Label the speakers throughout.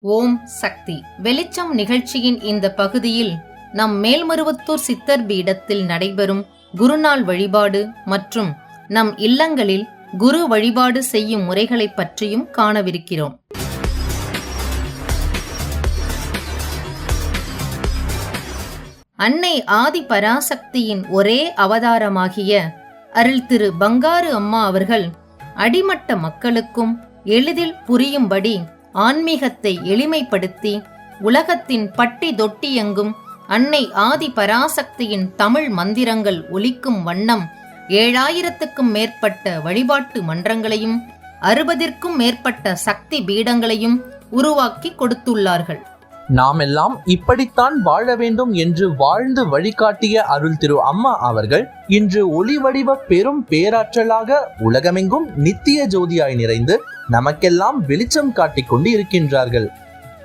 Speaker 1: ஓம் சக்தி. வெளிச்சம் நிகழ்ச்சியின் இந்த பகுதியில் நம் மேல்மருவத்தூர் சித்தர் பீடத்தில் நடைபெறும் குருநாள் வழிபாடு மற்றும் நம் இல்லங்களில் குரு வழிபாடு செய்யும் முறைகளைப் பற்றியும் காணவிருக்கிறோம். அன்னை ஆதி பராசக்தியின் ஒரே அவதாரமாகிய அருள் திரு பங்காரு அம்மா அவர்கள் அடிமட்ட மக்களுக்கும் எளிதில் புரியும்படி ஆன்மீகத்தை எளிமைப்படுத்தி உலகத்தின் பட்டி தொட்டியெங்கும் அன்னை ஆதி பராசக்தியின் தமிழ் மந்திரங்கள் ஒலிக்கும் வண்ணம் ஏழாயிரத்துக்கும் மேற்பட்ட வழிபாட்டு மன்றங்களையும் அறுபதிற்கும் மேற்பட்ட சக்தி பீடங்களையும் உருவாக்கி கொடுத்துள்ளார்கள்.
Speaker 2: நாமெல்லாம் இப்படித்தான் வாழ வேண்டும் என்று வாழ்ந்து வழிகாட்டிய அருள் திரு அம்மா அவர்கள் இன்று ஒளி வடிவ பெரும் பேராற்றலாக உலகமெங்கும் நித்திய ஜோதியாய் நிறைந்து நமக்கெல்லாம் வெளிச்சம் காட்டிக் கொண்டு இருக்கின்றார்கள்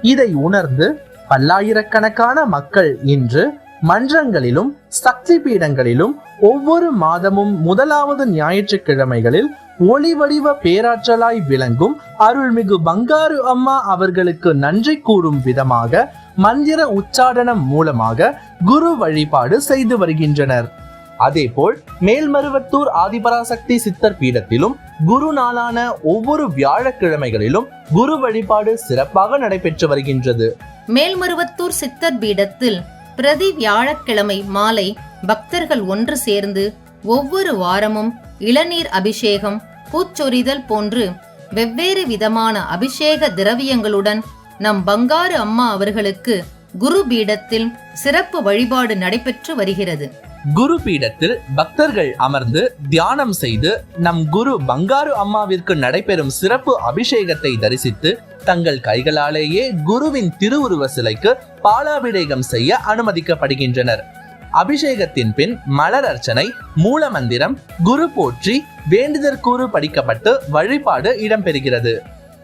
Speaker 2: இதை உணர்ந்து பல்லாயிரக்கணக்கான மக்கள் இன்று மன்றங்களிலும் சக்தி பீடங்களிலும் ஒவ்வொரு மாதமும் முதலாவது ஞாயிற்றுக்கிழமைகளில் ஒளி வடிவ பேராற்றலாய் விளங்கும் அருள்மிகு பங்காரு அம்மா அவர்களுக்கு நன்றி கூறும் விதமாக மந்திர உச்சாடனம் மூலமாக குரு வழிபாடு செய்து வருகின்றனர். அதேபோல் மேல்மருவத்தூர் ஆதிபராசக்தி சித்தர் பீடத்திலும் குரு நாளான ஒவ்வொரு வியாழக்கிழமைகளிலும் குரு வழிபாடு சிறப்பாக நடைபெற்று வருகின்றது.
Speaker 1: மேல்மருவத்தூர் சித்தர் பீடத்தில் பிரதி வியாழக்கிழமை மாலை பக்தர்கள் ஒன்று சேர்ந்து ஒவ்வொரு வாரமும் இளநீர் அபிஷேகம் பூச்சொரிதல் போன்று வெவ்வேறு விதமான அபிஷேக திரவியங்களுடன் நம் பங்காரு அம்மா அவர்களுக்கு குரு பீடத்தில் சிறப்பு வழிபாடு நடைபெற்று வருகிறது.
Speaker 2: குரு பீடத்தில் பக்தர்கள் அமர்ந்து தியானம் செய்து நம் குரு பங்காரு அம்மாவிற்கு நடைபெறும் சிறப்பு அபிஷேகத்தை தரிசித்து தங்கள் கைகளாலேயே குருவின் திருவுருவ சிலைக்கு பாலாபிஷேகம் செய்ய அனுமதிக்கப்படுகின்றனர். அபிஷேகத்தின் பின் மலர் அர்ச்சனை மூலமந்திரம் குரு போற்றி வேண்டுதற்கூறு படிக்கப்பட்டு வழிபாடு இடம்பெறுகிறது.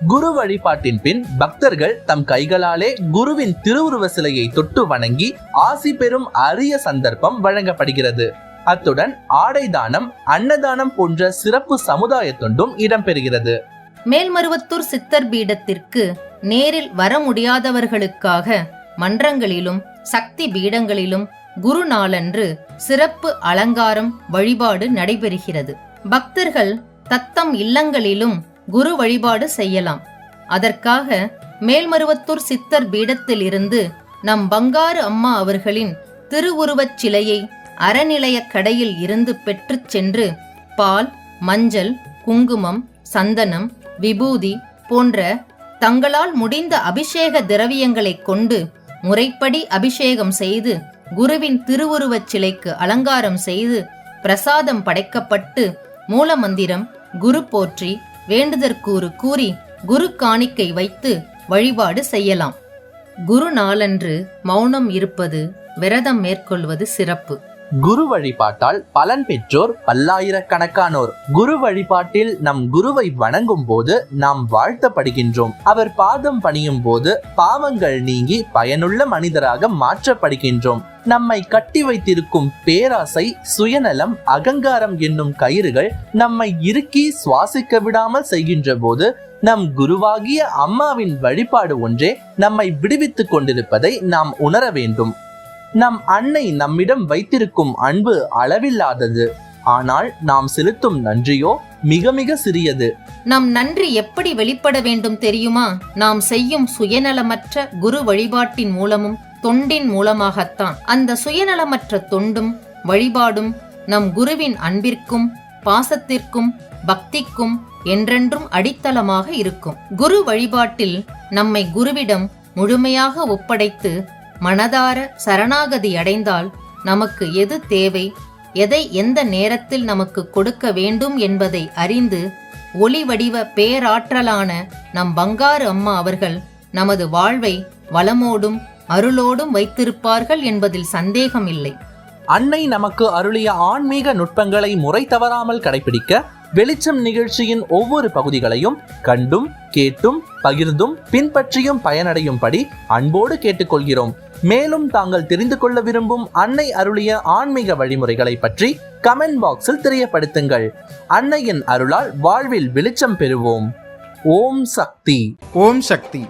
Speaker 2: குரு வழிபாட்டின் பின் பக்தர்கள் தம் கைகளாலே குருவின் திருவுருவ சிலையை தொட்டு வணங்கி ஆசி பெறும் அரிய சந்தர்ப்பம் வழங்கப்படுகிறது. அத்துடன் ஆடை தானம் அன்னதானம் போன்ற சிறப்பு சமுதாய தொண்டும் இடம்பெறுகிறது.
Speaker 1: மேல்மருவத்தூர் சித்தர் பீடத்திற்கு நேரில் வர முடியாதவர்களுக்காக மன்றங்களிலும் சக்தி பீடங்களிலும் குரு நாளன்று சிறப்பு அலங்காரம் வழிபாடு நடைபெறுகிறது. பக்தர்கள் தத்தம் இல்லங்களிலும் குரு வழிபாடு செய்யலாம். அதற்காக மேல்மருவத்தூர் சித்தர் பீடத்தில் இருந்து நம் பங்காரு அம்மா அவர்களின் திருவுருவச் சிலையை அறநிலைய கடையில் இருந்து பெற்றுச் சென்று பால் மஞ்சள் குங்குமம் சந்தனம் விபூதி போன்ற தங்களால் முடிந்த அபிஷேக திரவியங்களை கொண்டு முறைப்படி அபிஷேகம் செய்து குருவின் திருவுருவச் சிலைக்கு அலங்காரம் செய்து பிரசாதம் படைக்கப்பட்டு மூலமந்திரம் குரு போற்றி வேண்டுதற்கூறு கூறி குரு காணிக்கை வைத்து வழிபாடு செய்யலாம். குரு நாளன்று மௌனம் இருப்பது விரதம் மேற்கொள்வது சிறப்பு.
Speaker 2: குரு வழிபாட்டால் பலன் பெற்றோர் பல்லாயிரக்கணக்கானோர். குரு வழிபாட்டில் நம் குருவை வணங்கும் போது நாம் வாழ்த்தப்படுகின்றோம். அவர் பாதம் பணியும் போது பாவங்கள் நீங்கி பயனுள்ள மனிதராக மாற்றப்படுகின்றோம். நம்மை கட்டி வைத்திருக்கும் பேராசை சுயநலம் அகங்காரம் என்னும் கயிறுகள் நம்மை இறுக்கி சுவாசிக்க விடாமல் செய்கின்ற போது நம் குருவாகிய அம்மாவின் வழிபாடு ஒன்றே நம்மை விடுவித்துக் கொண்டிருப்பதை நாம் உணர வேண்டும். நம் அன்னை நம்மிடம் வைத்திருக்கும் அன்பு அளவில்லாதது. ஆனால் நாம் செலுத்தும் நன்றியோ மிக மிக சிறியது.
Speaker 1: நம் நன்றி எப்படி வெளிப்பட வேண்டும் தெரியுமா? நாம் செய்யும் சுயநலமற்ற குரு வழிபாட்டின் மூலமும் தொண்டின் மூலமாகத்தான். அந்த சுயநலமற்ற தொண்டும் வழிபாடும் நம் குருவின் அன்பிற்கும் பாசத்திற்கும் பக்திக்கும் என்றென்றும் அடித்தளமாக இருக்கும். குரு வழிபாட்டில் நம்மை குருவிடம் முழுமையாக ஒப்படைத்து மனதார சரணாகதி அடைந்தால் நமக்கு எது தேவை? எதை எந்த நேரத்தில் நமக்கு கொடுக்க வேண்டும் என்பதை அறிந்து ஒளி வடிவ பேராற்றலான நம் பங்காரு அம்மா அவர்கள் நமது வாழ்வை வளமோடும் அருளோடும் வைத்திருப்பார்கள் என்பதில் சந்தேகமில்லை.
Speaker 2: அன்னை நமக்கு அருளிய ஆன்மீக நுட்பங்களை முறை தவறாமல் கடைபிடிக்க வெளிச்சம் நிகழ்ச்சியின் ஒவ்வொரு பகுதிகளையும் கண்டும் கேட்டும் பகிர்ந்தும் பின்பற்றியும் பயனடையும்படி அன்போடு கேட்டுக்கொள்கிறோம். மேலும் தாங்கள் தெரிந்து கொள்ள விரும்பும் அன்னை அருளிய ஆன்மீக வழிமுறைகளை பற்றி கமெண்ட் பாக்ஸில் தெரியப்படுத்துங்கள். அன்னையின் அருளால் வாழ்வில் வெளிச்சம் பெறுவோம். ஓம் சக்தி.
Speaker 3: ஓம் சக்தி.